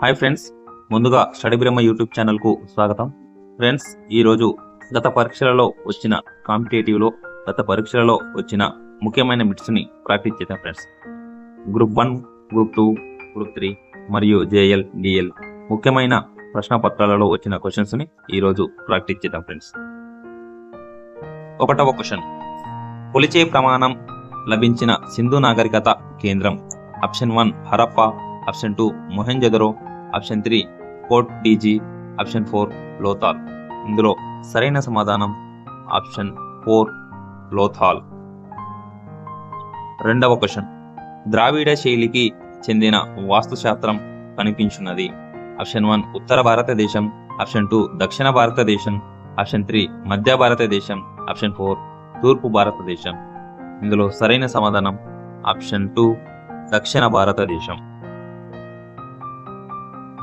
Hi friends ముందుగా study Brahma YouTube ఛానల్కు స్వాగతం. ఫ్రెండ్స్ ఈరోజు గత పరీక్షలలో వచ్చిన కాంపిటేటివ్లో గత పరీక్షలలో వచ్చిన ముఖ్యమైన మిట్స్ని ప్రాక్టీస్ చేద్దాం friends. Group one group two group three మరియు జేఎల్ డిఎల్ ముఖ్యమైన ప్రశ్న పత్రాలలో వచ్చిన క్వశ్చన్స్ని ఈరోజు ప్రాక్టీస్ చేద్దాం ఫ్రెండ్స్. ఒకటవ క్వశ్చన్. కొలిచే ప్రమాణం లభించిన సింధు నాగరికత కేంద్రం. Option one Harappa option two Mohenjodaro option three Kot Diji option four Lothal. ఇందులో సరైన సమాధానం ఆప్షన్ ఫోర్ లోథాల్ రెండవ క్వశ్చన్. ద్రావిడ శైలికి చెందిన వాస్తుశాస్త్రం కనిపించున్నది. ఆప్షన్ వన్ ఉత్తర భారతదేశం. ఆప్షన్ టూ దక్షిణ భారతదేశం. ఆప్షన్ త్రీ మధ్య భారతదేశం. ఆప్షన్ ఫోర్ తూర్పు భారతదేశం. ఇందులో సరైన సమాధానం ఆప్షన్ టూ దక్షిణ భారతదేశం.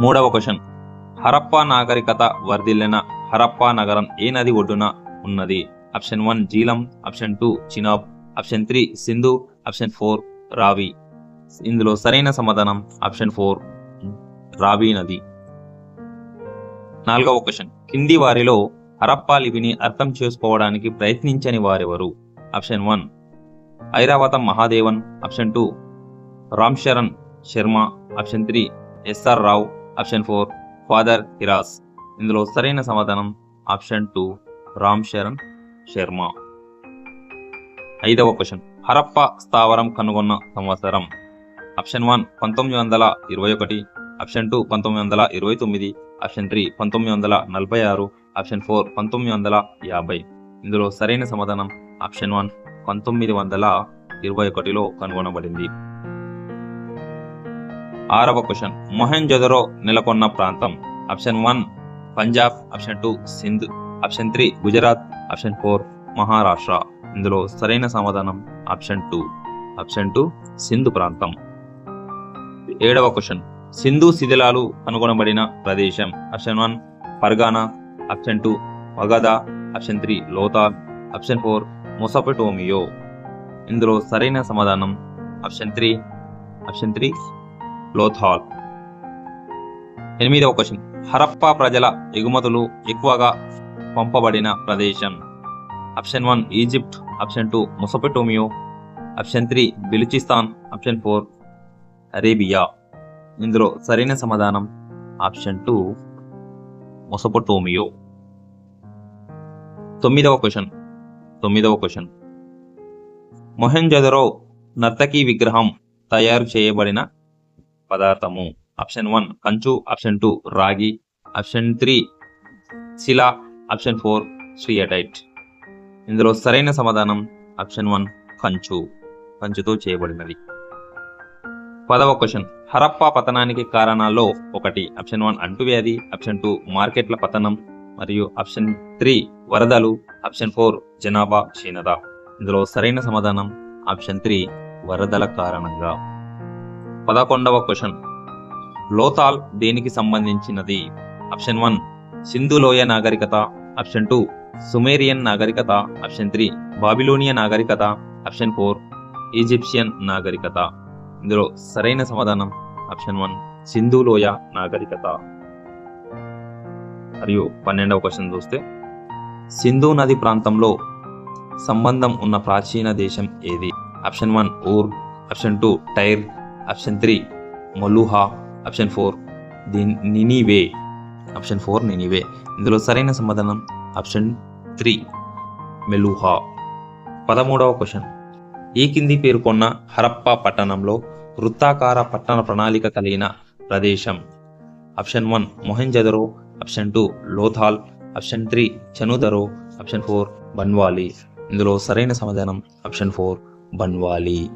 మూడవ క్వశ్చన్. హరప్పా నాగరికత వర్ధిల్లిన హరప్పా నగరం ఏ నది ఒడ్డున ఉన్నది? Option one Jhelum option two Chenab option three Sindhu option four Ravi. ఇందులో సరైన సమాధానం ఆప్షన్ ఫోర్ రావి నది. నాలుగవ క్వశ్చన్. కింది వారిలో హరప్పా లిపిని అర్థం చేసుకోవడానికి ప్రయత్నించని వారెవరు? Option one Iravatham Mahadevan option two Ram Sharan Sharma option three SR Rao option four father Heras. ఇందులో సరైన సమాధానం ఆప్షన్ టూ రామ్ శరణ్ శర్మ. ఐదవ క్వశ్చన్ హరప్ప స్థావరం కనుగొన్న సంవత్సరం. ఆప్షన్ వన్ పంతొమ్మిది వందల ఇరవై ఒకటి. ఆప్షన్ టూ పంతొమ్మిది వందల ఇరవై తొమ్మిది. ఆప్షన్ త్రీ పంతొమ్మిది వందల నలభై ఆరు. ఆప్షన్ ఫోర్ పంతొమ్మిది వందల యాభై. ఇందులో సరైన సమాధానం ఆప్షన్ వన్ పంతొమ్మిది వందల ఇరవై ఒకటిలో కనుగొనబడింది. ఆరవ క్వశ్చన్. మొహెంజొదరో నెలకొన్న ప్రాంతం. Option one Punjab. Option two Sindh. Option three Gujarat. Option four Maharashtra. ఇందులో సరైన సమాధానం option two. Option two Sindhu ప్రాంతం. ఏడవ క్వశ్చన్. సింధు శిథిలాలు కనుగొనబడిన ప్రదేశం. Option one Fergana option two వగద option three Lothal option four Mesopotamia. ఇందులో సరైన సమాధానం option three. Option three Lothal. ఎనిమిదవ క్వశ్చన్. హరప్పా ప్రజల ఎగుమతులు ఎక్కువగా పంపబడిన ప్రదేశం. Option one Egypt. Option two Mesopotamia. Option three Baluchistan. Option four Arabia. ఇందులో సరైన సమాధానం ఆప్షన్ టూ మొసపటోమియో. తొమ్మిదవ క్వశ్చన్. తొమ్మిదవ క్వశ్చన్. మొహెంజదరో నర్తకీ విగ్రహం తయారు చేయబడిన పదార్థము. ఆప్షన్ వన్ కంచు. ఆప్షన్ టూ రాగి. ఆప్షన్ త్రీ శిలా. Option four steatite. ఇందులో సరైన సమాధానం. ఆప్షన్ వన్ కంచు. కంచుతో చేయబడినది. పదవ క్వశ్చన్ హరప్పా పతనానికి కారణాల్లో ఒకటి. ఆప్షన్ వన్ అంటువ్యాధి ఆప్షన్ టూ మార్కెట్ల పతనం. మరియు ఆప్షన్ త్రీ వరదలు. ఆప్షన్ ఫోర్ జనాభా క్షీణత. ఇందులో సరైన సమాధానం. ఆప్షన్ త్రీ వరదల కారణంగా. పదకొండవ క్వశ్చన్. లోతాల్ దేనికి సంబంధించినది? ఆప్షన్ వన్ సింధు లోయ నాగరికత. ఆప్షన్ టూ సుమేరియన్ నాగరికత. ఆప్షన్ త్రీ బాబిలోనియా నాగరికత. ఆప్షన్ ఫోర్ ఈజిప్షియన్ నాగరికత. ఇందులో సరైన సమాధానం ఆప్షన్ వన్ సింధు లోయ నాగరికత. మరియు పన్నెండవ క్వశ్చన్ చూస్తే సింధు నది ప్రాంతంలో సంబంధం ఉన్న ప్రాచీన దేశం ఏది? Option one Ur. Option two Tyre. Option three Meluhha option four దిన్ నినివే ఆప్షన్ ఫోర్ నినివే ఇందులో సరైన సమాధానం ఆప్షన్ త్రీ మెలుహా పదమూడవ క్వశ్చన్ ఈ కింది పేర్కొన్న హరప్పా పట్టణంలో వృత్తాకార పట్టణ ప్రణాళిక కలిగిన ప్రదేశం. Option one Mohenjodaro option two Lothal option three Chanhudaro option four Banawali ఇందులో సరైన సమాధానం ఆప్షన్ ఫోర్ బన్వాలి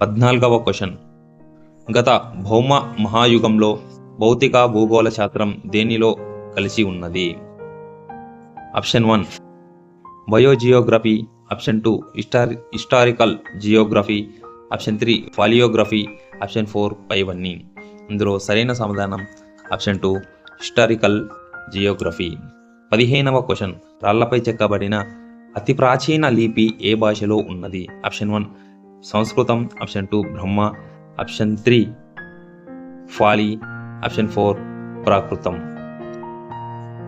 పద్నాలుగవ క్వశ్చన్ గత భౌమ మహాయుగంలో భౌతిక భూగోళ శాస్త్రం దేనిలో కలిసి ఉన్నది? Option one biogeography. Option two history historical geography. Option three palaeography. Option four పైవన్నీ. ఇందులో సరైన సమాధానం ఆప్షన్ టూ హిస్టారికల్ జియోగ్రఫీ. పదిహేనవ క్వశ్చన్ రాళ్ళపై చెక్కబడిన అతి ప్రాచీన లిపి ఏ భాషలో ఉన్నది? ఆప్షన్ వన్ సంస్కృతం. Option two Brahma. Option three Pali option four ప్రాకృతం.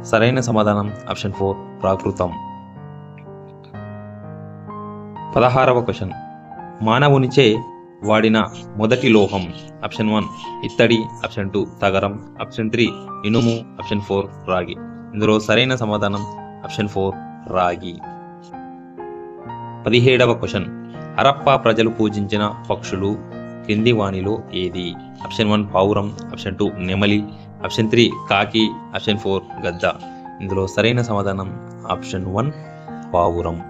సరైన సమాధానం ఆప్షన్ ఫోర్ ప్రాకృతం. పదహారవ క్వశ్చన్. మానవునిచే వాడిన మొదటి లోహం ఆప్షన్ వన్ ఇత్తడి ఆప్షన్ టూ తగరం ఆప్షన్ త్రీ ఇనుము ఆప్షన్ ఫోర్ రాగి. ఇందులో సరైన సమాధానం ఆప్షన్ ఫోర్ రాగి. పదిహేడవ క్వశ్చన్. హరప్ప ప్రజలు పూజించిన పక్షులు క్రింది వాణిలో ఏది? ఆప్షన్ వన్ పావురం ఆప్షన్ టూ నెమలి ఆప్షన్ త్రీ కాకి ఆప్షన్ ఫోర్ గద్ద. ఇందులో సరైన సమాధానం ఆప్షన్ వన్ పావురం.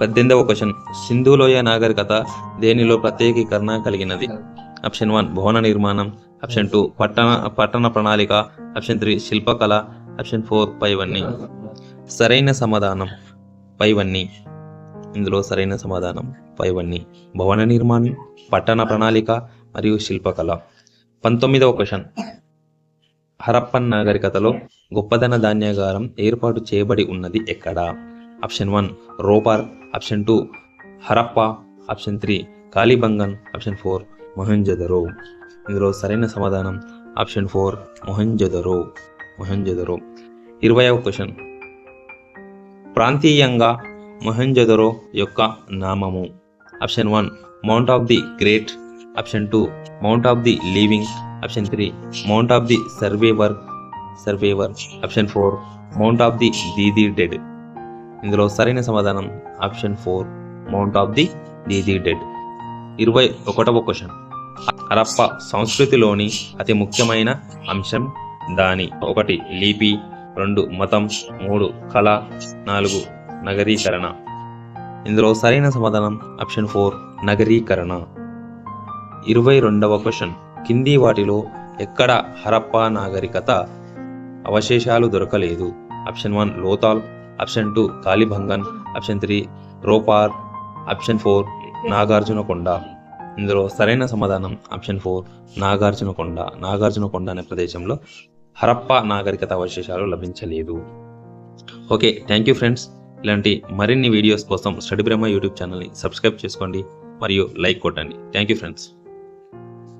పద్దెనిమిదవ క్వశ్చన్. సింధులోయ నాగరికత దేనిలో ప్రత్యేకీకరణ కలిగినది? ఆప్షన్ వన్ భవన నిర్మాణం ఆప్షన్ టూ పట్టణ పట్టణ ప్రణాళిక ఆప్షన్ త్రీ శిల్పకళ ఆప్షన్ ఫోర్ పైవన్నీ. సరైన సమాధానం పైవన్నీ. ఇందులో సరైన సమాధానం. పైవన్నీ. భవన నిర్మాణం పట్టణ ప్రణాళిక మరియు శిల్పకళ. పంతొమ్మిదవ క్వశ్చన్. హరప్పన్ నాగరికతలో గొప్పదన ధాన్యాగారం ఏర్పాటు చేయబడి ఉన్నది ఎక్కడ? Option one Ropar. Option two Harappa. Option three Kalibangan. Option four Mohenjodaro. ఇందులో సరైన సమాధానం ఆప్షన్ ఫోర్ మొహంజదరో. మొహంజదరో. ఇరవైవ క్వశ్చన్. ప్రాంతీయంగా మొహంజదరో యొక్క నామము. Option one mount of the great option two mount of the living option three mount of the survivor survivor option four mount of the Didi dead ఇందులో సరైన సమాధానం option four mount of the Didi dead ఇరవై ఒకటవ question Harappa సంస్కృతిలోని అతి ముఖ్యమైన అంశం దాని. ఒకటి లిపి. రెండు మతం. మూడు కళ. నాలుగు నగరీకరణ. ఇందులో సరైన సమాధానం ఆప్షన్ ఫోర్ నగరీకరణ. ఇరవై రెండవ క్వశ్చన్. కింది వాటిలో ఎక్కడ హరప్పా నాగరికత అవశేషాలు దొరకలేదు? Option one Lothal. Option two Kalibangan option three Ropar. Option four Nagarjunakonda. ఇందులో సరైన సమాధానం ఆప్షన్ ఫోర్ నాగార్జునకొండ. నాగార్జునకొండ అనే ప్రదేశంలో హరప్పా నాగరికత అవశేషాలు లభించలేదు. Okay thank you friends. ఇలాంటి మరిన్ని వీడియోస్ కోసం స్టడీ బ్రహ్మ యూట్యూబ్ ఛానల్ని సబ్స్క్రైబ్ చేసుకోండి మరియు లైక్ కొట్టండి. Thank you friends